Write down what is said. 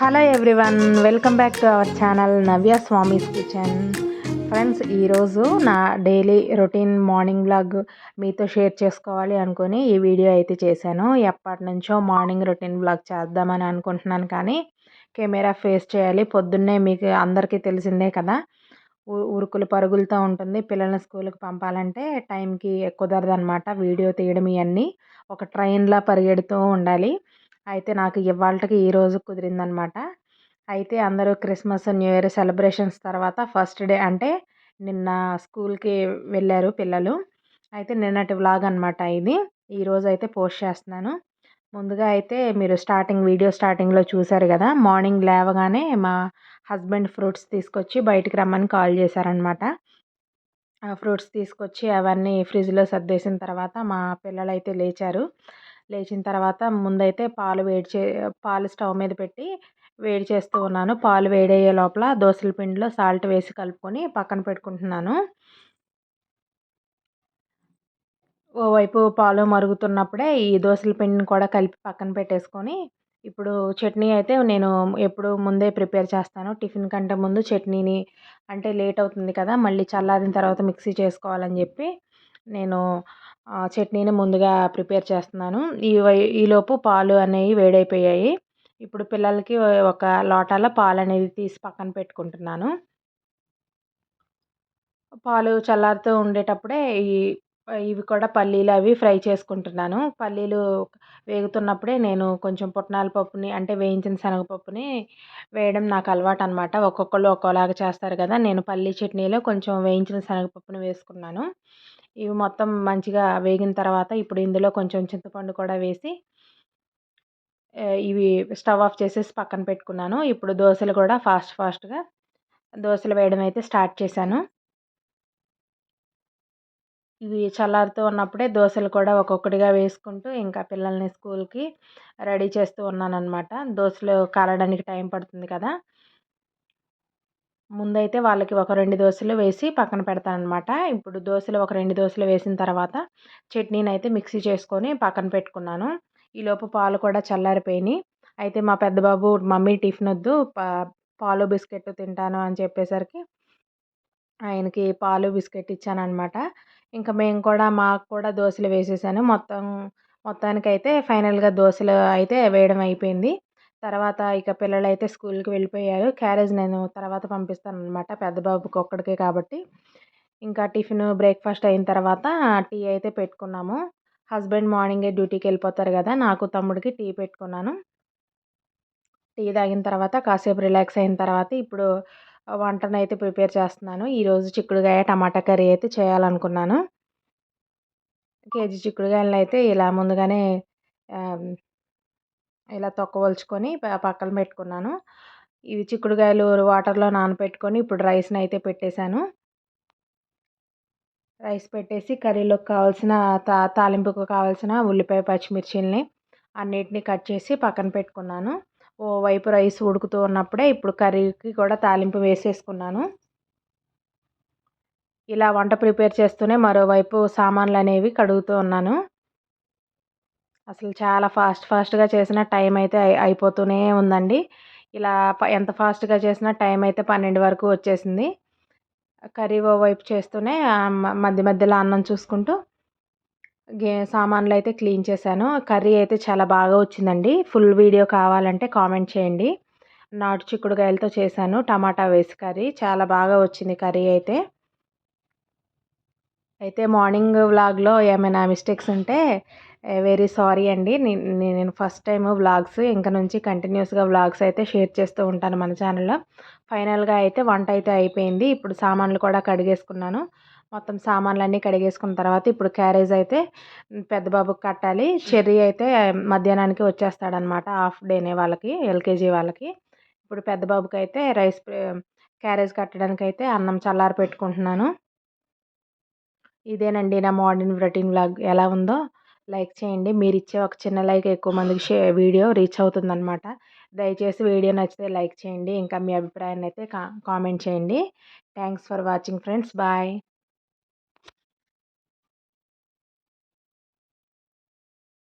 Hello everyone welcome back to our channel Navya Swamy's kitchen friends ఈరోజు నా daily routine morning blog మీతో share చేసుకోవాలి అనుకుని ఈ వీడియో అయితే చేశాను. ఎప్పటి నుంచో మార్నింగ్ రొటీన్ బ్లాగ్ చేద్దామని అనుకుంటున్నాను కానీ కెమెరా ఫేస్ చేయాలి. పొద్దున్నే మీకు అందరికీ తెలిసిందే కదా. ఉరుకులు పరుగులతో ఉంటుంది. పిల్లల్ని స్కూల్కి పంపాలంటే టైంకి కుదరదు అనమాట వీడియో తీయడం ఇవన్నీ ఒక ట్రైన్లా పరిగెడుతూ ఉండాలి. అయితే నాకు ఇవాళకి ఈరోజు కుదిరిందనమాట. అయితే అందరూ క్రిస్మస్ న్యూ ఇయర్ సెలబ్రేషన్స్ తర్వాత ఫస్ట్ డే అంటే నిన్న స్కూల్కి వెళ్ళారు పిల్లలు. అయితే నిన్నటి వ్లాగ్ అనమాట ఇది. ఈరోజు అయితే పోస్ట్ చేస్తున్నాను. ముందుగా అయితే మీరు స్టార్టింగ్ వీడియో స్టార్టింగ్లో చూశారు కదా మార్నింగ్ లేవగానే మా హస్బెండ్ ఫ్రూట్స్ తీసుకొచ్చి బయటికి రమ్మని కాల్ చేశారనమాట ఆ ఫ్రూట్స్ తీసుకొచ్చి అవన్నీ ఫ్రిడ్జ్లో సర్దేసిన తర్వాత మా పిల్లలు అయితే లేచారు. లేచిన తర్వాత ముందైతే పాలు వేడి చే పాలు స్టవ్ మీద పెట్టి వేడి చేస్తూ ఉన్నాను. పాలు వేడయ్యే లోపల దోసల పిండిలో సాల్ట్ వేసి కలుపుకొని పక్కన పెట్టుకుంటున్నాను. ఓవైపు పాలు మరుగుతున్నప్పుడే ఈ దోసల పిండిని కూడా కలిపి పక్కన పెట్టేసుకొని ఇప్పుడు చట్నీ అయితే నేను ఎప్పుడు ముందే ప్రిపేర్ చేస్తాను. టిఫిన్ కంటే ముందు చట్నీని అంటే లేట్ అవుతుంది కదా మళ్ళీ చల్లారిన తర్వాత మిక్సీ చేసుకోవాలని చెప్పి నేను చట్నీని ముందుగా ప్రిపేర్ చేస్తున్నాను. ఈ ఈలోపు పాలు అనేవి వేడైపోయాయి. ఇప్పుడు పిల్లలకి ఒక లోటాల పాలు అనేది తీసి పక్కన పెట్టుకుంటున్నాను. పాలు చల్లారుతూ ఉండేటప్పుడే ఈ ఇవి కూడా పల్లీలు అవి ఫ్రై చేసుకుంటున్నాను. పల్లీలు వేగుతున్నప్పుడే నేను కొంచెం పుట్నాల పప్పుని అంటే వేయించిన శనగపప్పుని వేయడం నాకు అలవాటు అనమాట ఒక్కొక్కళ్ళు ఒక్కోలాగా చేస్తారు కదా! నేను పల్లీ చట్నీలో కొంచెం వేయించిన శనగపప్పుని వేసుకున్నాను. ఇవి మొత్తం మంచిగా వేగిన తర్వాత ఇప్పుడు ఇందులో కొంచెం చింతపండు కూడా వేసి ఇవి స్టవ్ ఆఫ్ చేసేసి పక్కన పెట్టుకున్నాను. ఇప్పుడు దోశలు కూడా ఫాస్ట్ ఫాస్ట్గా దోశలు వేయడం అయితే స్టార్ట్ చేశాను. ఇవి చల్లారుతూ ఉన్నప్పుడే దోశలు కూడా ఒక్కొక్కటిగా వేసుకుంటూ ఇంకా పిల్లల్ని స్కూల్కి రెడీ చేస్తూ ఉన్నాను అనమాట దోశలు కాలడానికి టైం పడుతుంది కదా! ముందైతే వాళ్ళకి ఒక రెండు దోశలు వేసి పక్కన పెడతానమాట ఇప్పుడు దోశలు ఒక రెండు దోశలు వేసిన తర్వాత చట్నీని అయితే మిక్సీ చేసుకొని పక్కన పెట్టుకున్నాను. ఈలోపు పాలు కూడా చల్లారిపోయినాయి. అయితే మా పెద్దబాబు మమ్మీ టిఫిన్ వద్దు పాలు బిస్కెట్ తింటాను అని చెప్పేసరికి ఆయనకి పాలు బిస్కెట్ ఇచ్చాను అనమాట ఇంకా మేము కూడా మాకు కూడా దోశలు వేసేసాను. మొత్తం మొత్తానికైతే ఫైనల్గా దోశలు అయితే వేయడం అయిపోయింది. తర్వాత ఇక పిల్లలు అయితే స్కూల్కి వెళ్ళిపోయారు. క్యారేజ్ నేను తర్వాత పంపిస్తాను అనమాట పెద్ద బాబుకి ఒక్కడికే కాబట్టి. ఇంకా టిఫిన్ బ్రేక్ఫాస్ట్ అయిన తర్వాత టీ అయితే పెట్టుకున్నాము. హస్బెండ్ మార్నింగే డ్యూటీకి వెళ్ళిపోతారు కదా నాకు తమ్ముడికి టీ పెట్టుకున్నాను. టీ తాగిన తర్వాత కాసేపు రిలాక్స్ అయిన తర్వాత ఇప్పుడు వంటను అయితే ప్రిపేర్ చేస్తున్నాను. ఈరోజు చిక్కుడుగాయ టమాటా కర్రీ అయితే చేయాలనుకున్నాను. కేజీ చిక్కుడుగాయలను అయితే ఇలా ముందుగానే ఇలా తొక్కవలుచుకొని పక్కన పెట్టుకున్నాను. ఇవి చిక్కుడుకాయలు వాటర్లో నానబెట్టుకొని ఇప్పుడు రైస్ని అయితే పెట్టేశాను. రైస్ పెట్టేసి కర్రీలోకి కావాల్సిన తా తాలింపుకు కావాల్సిన ఉల్లిపాయ పచ్చిమిర్చిల్ని అన్నిటిని కట్ చేసి పక్కన పెట్టుకున్నాను. ఓ వైపు రైస్ ఉడుకుతూ ఉన్నప్పుడే ఇప్పుడు కర్రీకి కూడా తాలింపు వేసేసుకున్నాను. ఇలా వంట ప్రిపేర్ చేస్తూనే మరోవైపు సామాన్లు అనేవి కడుగుతూ ఉన్నాను. అసలు చాలా ఫాస్ట్ ఫాస్ట్గా చేసిన టైం అయితే అయిపోతూనే ఉందండి. ఇలా ఎంత ఫాస్ట్గా చేసినా టైం అయితే పన్నెండు వరకు వచ్చేసింది. కర్రీ ఓవైపు చేస్తూనే మధ్య మధ్యలో అన్నం చూసుకుంటూ సామాన్లు అయితే క్లీన్ చేశాను. కర్రీ అయితే చాలా బాగా వచ్చిందండి. ఫుల్ వీడియో కావాలంటే కామెంట్ చేయండి. నాటు చిక్కుడుకాయలతో చేశాను. టమాటా వేసి కర్రీ. చాలా బాగా వచ్చింది కర్రీ అయితే. అయితే మార్నింగ్ వ్లాగ్లో ఏమైనా మిస్టేక్స్ ఉంటే వెరీ సారీ అండి. నేను ఫస్ట్ టైం వ్లాగ్స్ ఇంకా నుంచి కంటిన్యూస్గా వ్లాగ్స్ అయితే షేర్ చేస్తూ ఉంటాను మన ఛానల్లో. ఫైనల్గా అయితే వంట అయితే అయిపోయింది. ఇప్పుడు సామాన్లు కూడా కడిగేసుకున్నాను. మొత్తం సామాన్లు అన్నీ కడిగేసుకున్న తర్వాత ఇప్పుడు క్యారేజ్ అయితే పెద్ద బాబుకి కట్టాలి. చెర్రీ అయితే మధ్యాహ్నానికి వచ్చేస్తాడనమాట హాఫ్ డేనే వాళ్ళకి ఎల్కేజీ వాళ్ళకి. ఇప్పుడు పెద్ద బాబుకి అయితే రైస్ క్యారేజ్ కట్టడానికి అయితే అన్నం చల్లారి పెట్టుకుంటున్నాను. ఇదేనండి నా మార్నింగ్ రొటీన్ వ్లాగ్. ఎలా ఉందో లైక్ చేయండి. మీరు ఇచ్చే ఒక చిన్న లైక్ ఎక్కువ మందికి షే వీడియో రీచ్ అవుతుందన్నమాట దయచేసి వీడియో నచ్చితే లైక్ చేయండి. ఇంకా మీ అభిప్రాయాన్ని అయితే కా కామెంట్ చేయండి. Thanks for watching friends. Bye.